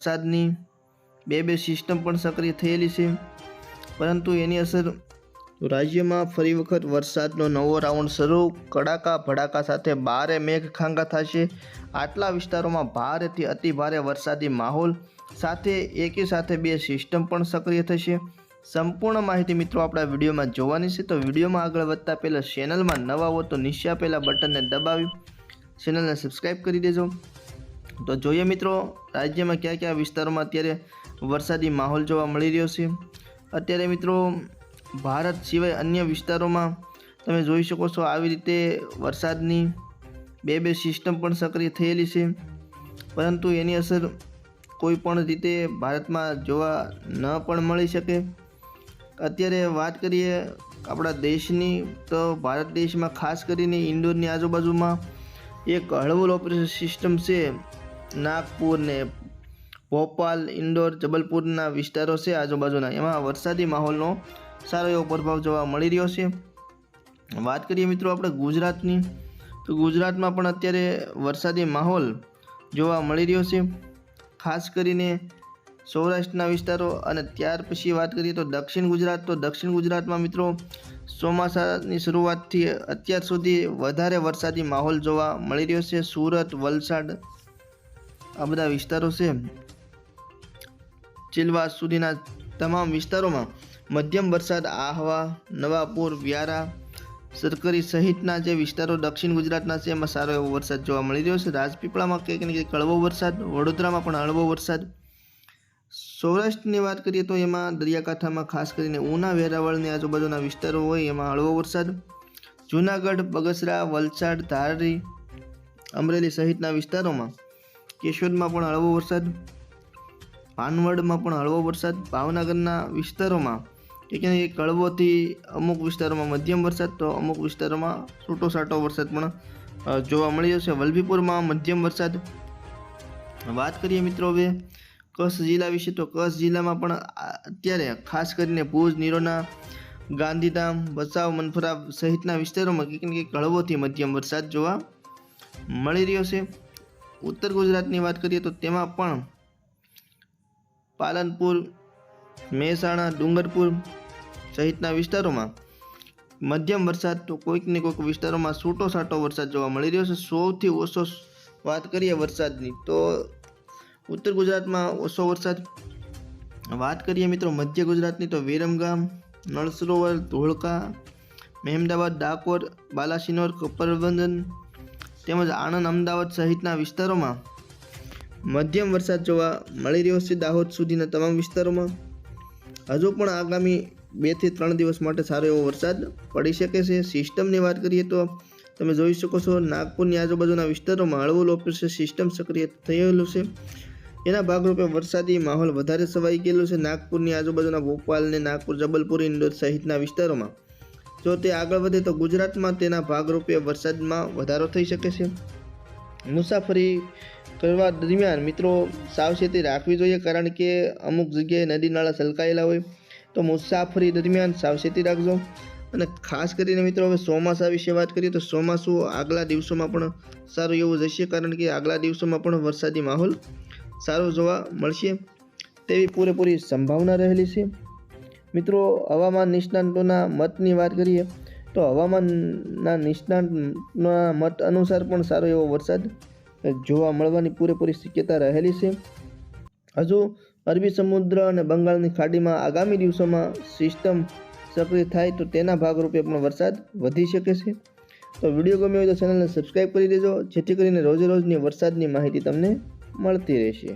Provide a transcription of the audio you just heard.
વરસાદની બે બે સિસ્ટમ પણ સક્રિય થયેલી છે. પરંતુ એની અસર રાજ્યમાં ફરી વખત વરસાદનો નવો રાઉન્ડ શરૂ, કડાકા ભડાકા સાથે ભારે મેઘ ખાંગા થશે. આટલા વિસ્તારોમાં ભારેથી અતિ ભારે વરસાદી માહોલ સાથે એકી સાથે બે સિસ્ટમ પણ સક્રિય થશે. સંપૂર્ણ માહિતી મિત્રો આપણા વિડીયોમાં જોવાની છે, તો વિડીયોમાં આગળ વધતા પહેલાં ચેનલમાં નવા હો તો નીચે પહેલાં બટનને દબાવી ચેનલને સબસ્ક્રાઈબ કરી દેજો. તો જોઈએ મિત્રો, રાજ્યમાં કયા કયા વિસ્તારોમાં અત્યારે વરસાદી માહોલ જોવા મળી રહ્યો છે? અત્યારે મિત્રો, ભારત સિવાય અન્ય વિસ્તારોમાં તમે જોઈ શકો છો આવી રીતે વરસાદની બે બે સિસ્ટમ પણ સક્રિય થયેલી છે. પરંતુ એની અસર કોઈ પણ રીતે ભારતમાં જોવા ન પણ મળી શકે. અત્યારે વાત કરીએ આપણા દેશની, તો ભારત દેશમાં ખાસ કરીને ઇન્દોરની આજુબાજુમાં એક હળવું ઓપરેશન સિસ્ટમ છે. નાગપુર ને ભોપાલ, ઇન્દોર, જબલપુરના વિસ્તારો છે આજુબાજુના. એમાં વરસાદી માહોલનો સારો એવો પ્રભાવ જોવા મળી રહ્યો છે. વાત કરીએ મિત્રો આપણે ગુજરાતની, તો ગુજરાતમાં પણ અત્યારે વરસાદી માહોલ જોવા મળી રહ્યો છે. ખાસ કરીને સૌરાષ્ટ્રના વિસ્તારો અને ત્યાર પછી વાત કરીએ તો દક્ષિણ ગુજરાત. તો દક્ષિણ ગુજરાતમાં મિત્રો ચોમાસાની શરૂઆતથી અત્યાર સુધી વધારે વરસાદી માહોલ જોવા મળી રહ્યો છે. સુરત, વલસાડ આ બધા વિસ્તારો છે. ચિલવાસ સુધીના તમામ વિસ્તારોમાં મધ્યમ વરસાદ, આહવા, નવાપુર, વ્યારા, સરકારી સહિતના જે વિસ્તારો દક્ષિણ ગુજરાતના છે, એમાં સારો એવો વરસાદ જોવા મળી રહ્યો છે. રાજપીપળામાં કંઈક ને કંઈક હળવો વરસાદ, વડોદરામાં પણ હળવો વરસાદ. સૌરાષ્ટ્રની વાત કરીએ તો એમાં દરિયાકાંઠામાં ખાસ કરીને ઉના, વેરાવળની આજુબાજુના વિસ્તારો હોય, એમાં હળવો વરસાદ. જૂનાગઢ, બગસરા, વલસાડ, ધારી, અમરેલી સહિતના વિસ્તારોમાં કેશોદમાં પણ હળવો વરસાદ, પાનવડમાં પણ હળવો વરસાદ, ભાવનગરના વિસ્તારોમાં કે ક્યાંક કળવોથી અમુક વિસ્તારોમાં મધ્યમ વરસાદ તો અમુક વિસ્તારોમાં છૂટો છાંટો વરસાદ પણ જોવા મળી જશે વલભીપુરમાં મધ્યમ વરસાદ. વાત કરીએ મિત્રો હવે કચ્છ જિલ્લા વિશે તો કચ્છ જિલ્લામાં પણ અત્યારે ખાસ કરીને ભુજ, નીરોના, ગાંધીધામ, ભચાઉ મનફરા સહિતના વિસ્તારોમાં કે કળવોથી મધ્યમ વરસાદ જોવા મળી રહ્યો છે. ઉત્તર ગુજરાતની વાત કરીએ તો તેમાં પણ પાલનપુર, મહેસાણા, ડુંગરપુર સહિતના વિસ્તારોમાં મધ્યમ વરસાદ તો કોઈક ને કોઈક વિસ્તારોમાં છૂટો છાંટો વરસાદ જોવા મળી રહ્યો છે. સૌથી ઓછો વાત કરીએ વરસાદની તો ઉત્તર ગુજરાતમાં ઓછો વરસાદ. વાત કરીએ મિત્રો મધ્ય ગુજરાતની તો વિરમગામ નળ સરોવર ધોળકા, મહેમદાવાદ, ડાકોર, બાલાસિનોર કપરબંધન તેમજ આણંદ, અમદાવાદ સહિતના વિસ્તારોમાં મધ્યમ વરસાદ જોવા મળી રહ્યો છે દાહોદ સુધીના તમામ વિસ્તારોમાં. હજુ પણ આગામી બેથી ત્રણ દિવસ માટે સારો એવો વરસાદ પડી શકે છે. સિસ્ટમની વાત કરીએ તો તમે જોઈ શકો છો, નાગપુરની આજુબાજુના વિસ્તારોમાં હળવો લો પ્રેશર સિસ્ટમ સક્રિય થયેલું છે. એના ભાગરૂપે વરસાદી માહોલ વધારે સવાઈ ગયેલો છે. નાગપુરની આજુબાજુના ભોપાલ ને નાગપુર, જબલપુર, ઇન્દોર સહિતના વિસ્તારોમાં જો તે આગળ વધે તો ગુજરાતમાં તેના ભાગરૂપે વરસાદમાં વધારો થઈ શકે છે. મુસાફરી કરવા દરમિયાન મિત્રો સાવચેતી રાખવી જોઈએ કારણ કે અમુક જગ્યાએ નદી નાળા છલકાયેલા હોય તો મુસાફરી દરમિયાન સાવચેતી રાખજો. અને ખાસ કરીને મિત્રો હવે ચોમાસા વિશે વાત કરીએ તો ચોમાસું આગલા દિવસોમાં પણ સારું એવું જશે કારણ કે આગલા દિવસોમાં પણ વરસાદી માહોલ સારો જોવા મળશે તેવી પૂરેપૂરી સંભાવના રહેલી છે. મિત્રો, હવામાન નિષ્ણાંતોના મતની વાત કરીએ, તો હવામાનના નિષ્ણાંતના મત અનુસાર પણ સારો એવો વરસાદ જોવા મળવાની પૂરેપૂરી શક્યતા રહેલી છે. હજુ અરબી સમુદ્ર અને બંગાળની ખાડીમાં આગામી દિવસોમાં સિસ્ટમ સક્રિય થાય તો તેના ભાગરૂપે પણ વરસાદ વધી શકે છે. તો વીડિયો ગમ્યો હોય તો ચેનલને સબસ્ક્રાઈબ કરી દેજો, જેથી કરીને રોજે રોજની વરસાદની માહિતી તમને મળતી રહેશે.